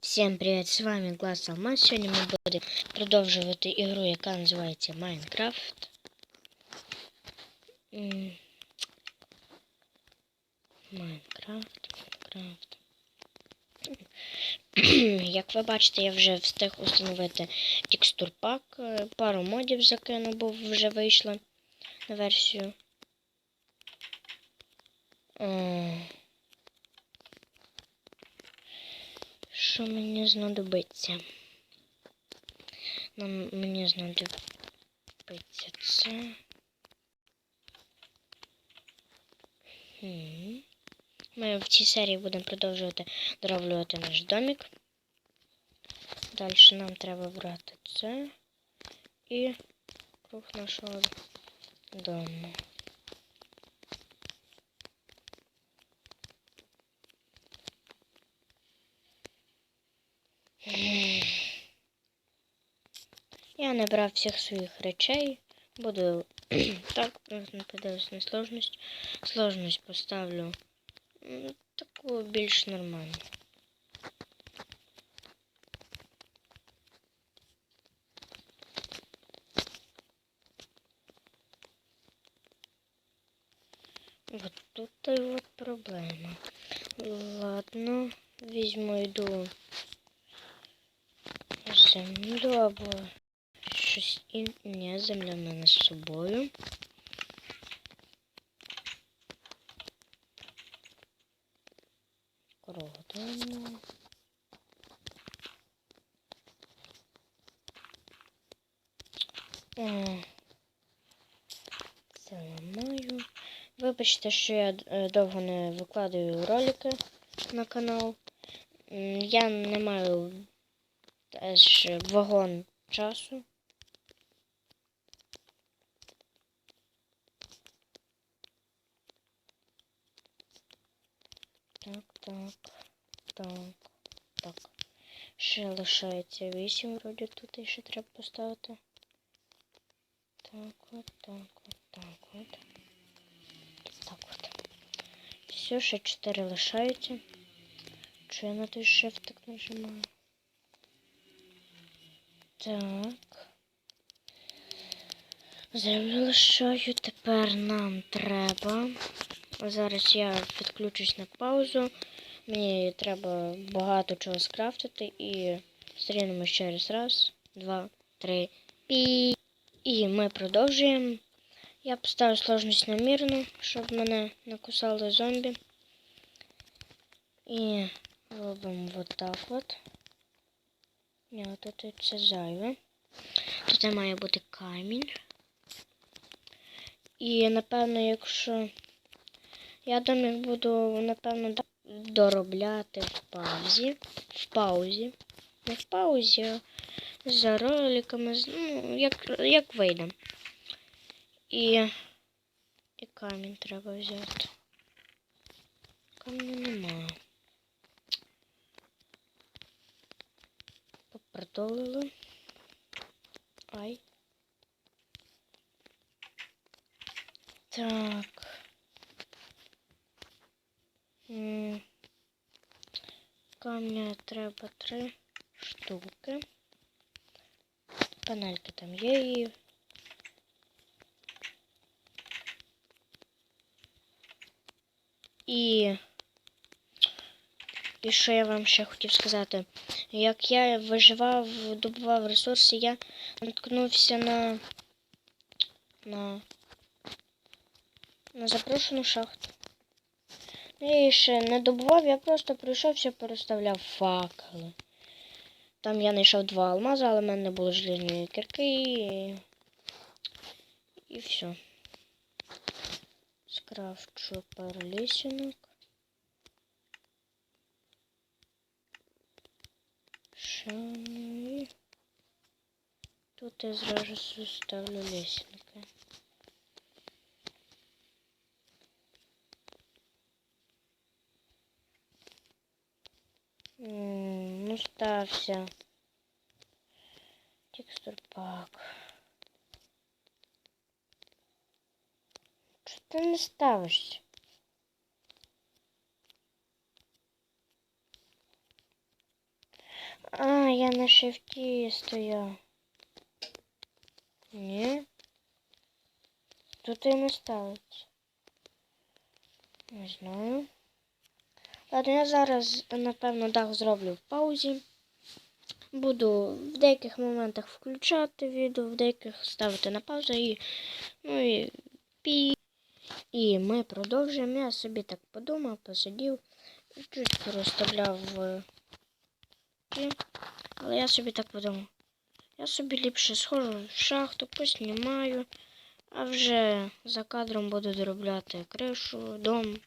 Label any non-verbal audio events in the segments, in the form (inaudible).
Всім привіт, з вами Глас Алмаз. Сьогодні ми будемо продовжувати ігру, яка називається Майнкрафт. Майнкрафт, Майнкрафт. (clears throat) Як ви бачите, я вже встиг установити текстурпак. Пару модів закинув, бо вже вийшла на версію. Е, Що мені знадобиться? Нам мені знадобиться це. Ми в цій серії будемо продовжувати дороблювати наш домик. Далі нам треба брати це і круг нашого дому. Я не брав всіх своїх речей. Буду (clears throat) так, подивлюсь на сложність. Сложність поставлю таку більш нормальну. Вот тут и вот проблема. Ладно, візьму йду землю або щось і ні, земля в мене з собою. Кругом. О, Це ламаю. Вибачте, що я е, довго не викладаю ролики на канал. Я не маю теж вагон часу. Так, так, так, так. Ще лишається 8, вроді тут ще треба поставити. Так, от, так, от, так, от. Так от. Все, ще 4 лишаються. Чи я на той так нажимаю? Так. Землю лишаю. Тепер нам треба. Зараз я підключусь на паузу. Мені треба багато чого скрафтити і стрінемо ще раз. Два, три, пі. І ми продовжуємо. Я поставлю сложність на мірну, щоб мене не кусали зомбі. І робимо вот так от. Ні, тут це зайве. Тут має бути камінь. І напевно, якщо я домик буду, напевно, доробляти в паузі. В паузі. Не в паузі, а за роликами, ну, як, як вийде. І, і камінь треба взяти. Каміння немає. Попродолили. Ай. Так. Камня треба три штуки. Панельки там є і. І. І що я вам ще хотів сказати? Як я виживав, добував ресурси, я наткнувся на. на. на запрошену шахту. Ну, Я ще не добував, я просто пройшовся, переставляв факели. Там я знайшов два алмази, але в мене не було кірки і. І все. Скрафчу пару лісінок. Шани. Тут я зразу ставлю лесенки. Ну, стався. Текстур пак. Чого ти не ставишся? я на шифті стояв. Ні. Тут і не ставиться. Не знаю. Ладно, я зараз, напевно, дах зроблю в паузі. Буду в деяких моментах включати відео, в деяких ставити на паузу і. Ну і пі. І ми продовжуємо. Я собі так подумав, посидів, чуть порозставляв в ті. Але я собі так подумав. Я собі ліпше схожу в шахту, поснімаю, а вже за кадром буду доробляти кришу, дом.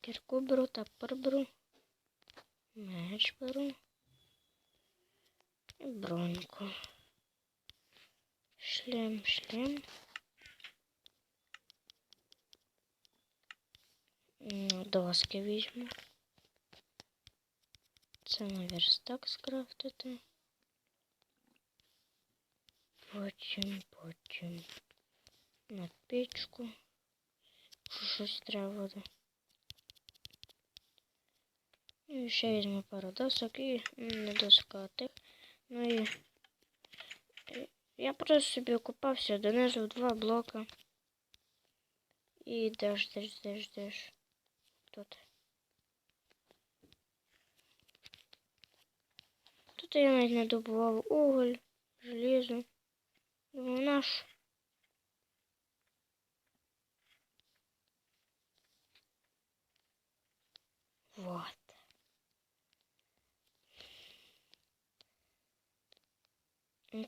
Кірку беру, тапор беру, меч беру і броньку. Шлем, шлем. Доски візьму. Це на верстак скрафтити. Потім, потім на печку. Що щось треба буде. І ще візьму пару досок і не досок, тих. Ну і я просто собі окупався донизу два блока. І йдеш, йдеш, йдеш, йдеш. Тут. Тут я навіть не добував уголь, желізо. Думаю, наш. Вот.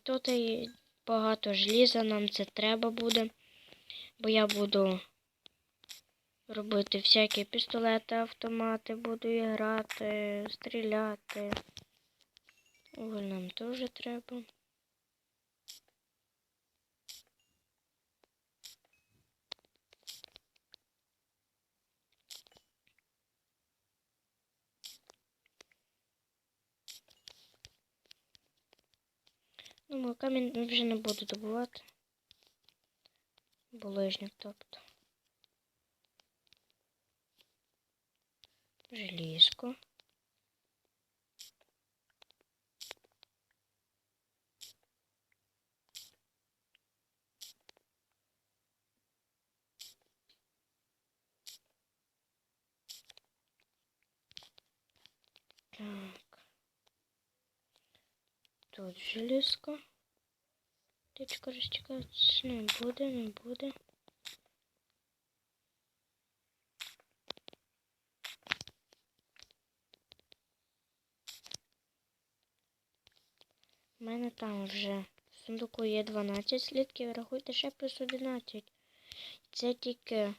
Тут і багато желіза, нам це треба буде, бо я буду робити всякі пістолети, автомати, буду грати, стріляти. Уголь нам теж треба. Думаю, камінь вже не буду добувати. Булижник, тобто. Желізко. Так. Тут желізко. Тичка розтікатися не буде, не буде. У мене там вже в сундуку є 12 слідків, рахуйте ще плюс 11. Це тільки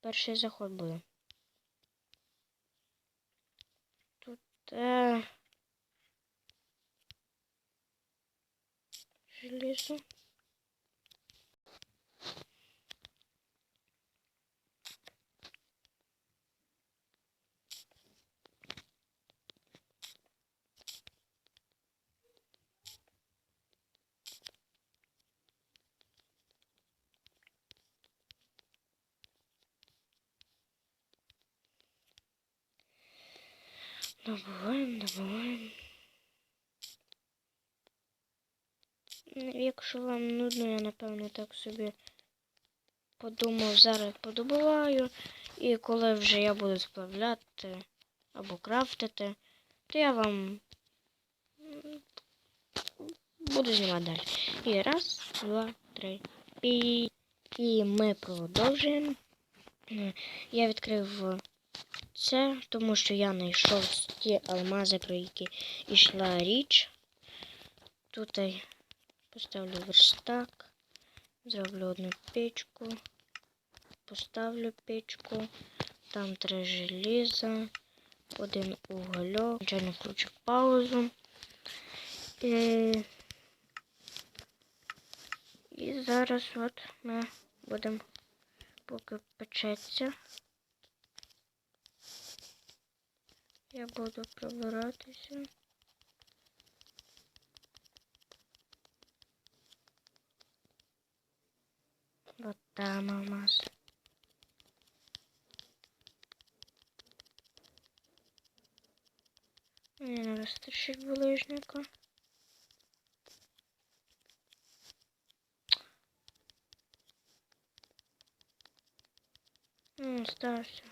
перший заход буде. Тут е... желізо. Добуваємо, добуваємо. Ну, Якщо вам нудно, я напевно так собі подумав, зараз подобуваю. І коли вже я буду сплавляти або крафтити, то я вам буду знімати далі. І раз, два, три. І, і ми продовжуємо. Я відкрив це, тому що я знайшов ті алмази, про які йшла річ. Тут я поставлю верстак, зроблю одну печку, поставлю печку, там три желіза, один угольок, звичайно включу паузу. І, і зараз от ми будемо поки печеться. Я буду пробиратися. Вот там алмаз. Мені не вистачить булижника. Ну, стався.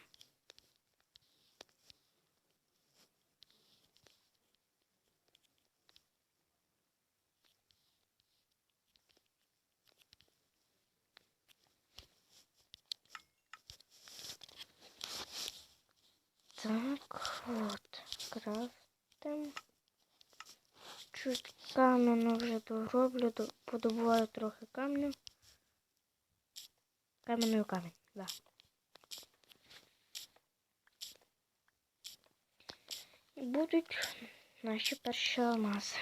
крафтим. Чуть кам'яно вже дороблю, до- подобуваю трохи камню. Кам'яною камінь, да. І будуть наші перші алмази.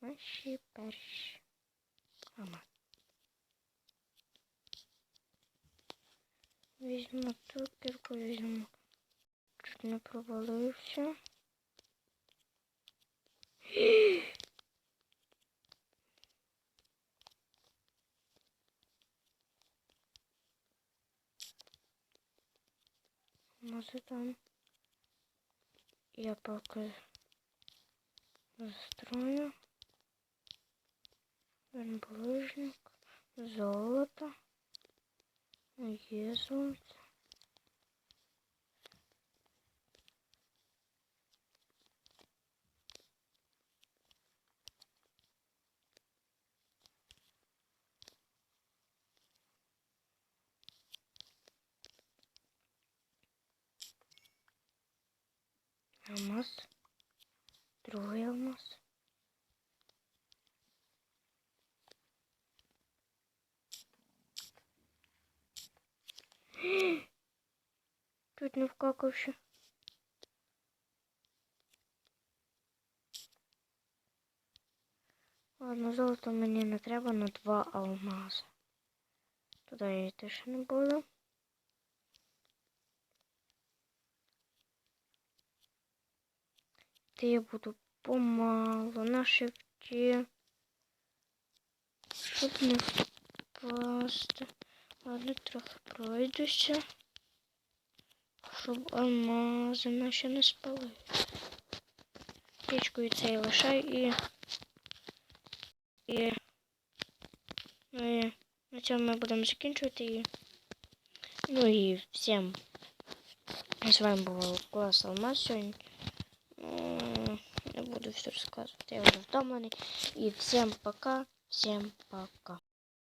Наші перші алмази. Візьму ту кірку, візьму. Чуть не провалився. Може там. Я поки застрою. Булыжник, золото. Є золото. Алмаз. Другий (gasps) алмаз. Чуть не вкакавши. Ладно, золото мені не треба на два алмази. Туди я йти ще не буду. Та я буду помалу на шифті. Щоб не впасти. Ладно, трохи пройдуся. Щоб алмази наші не спали. Пічкою цей лишай і. І. Ну і на цьому ми будемо закінчувати. І... Ну і всім. З вами був Клас Алмаз сьогодні. Буду все розказувати, я вже втомлений. І всім пока, всім пока.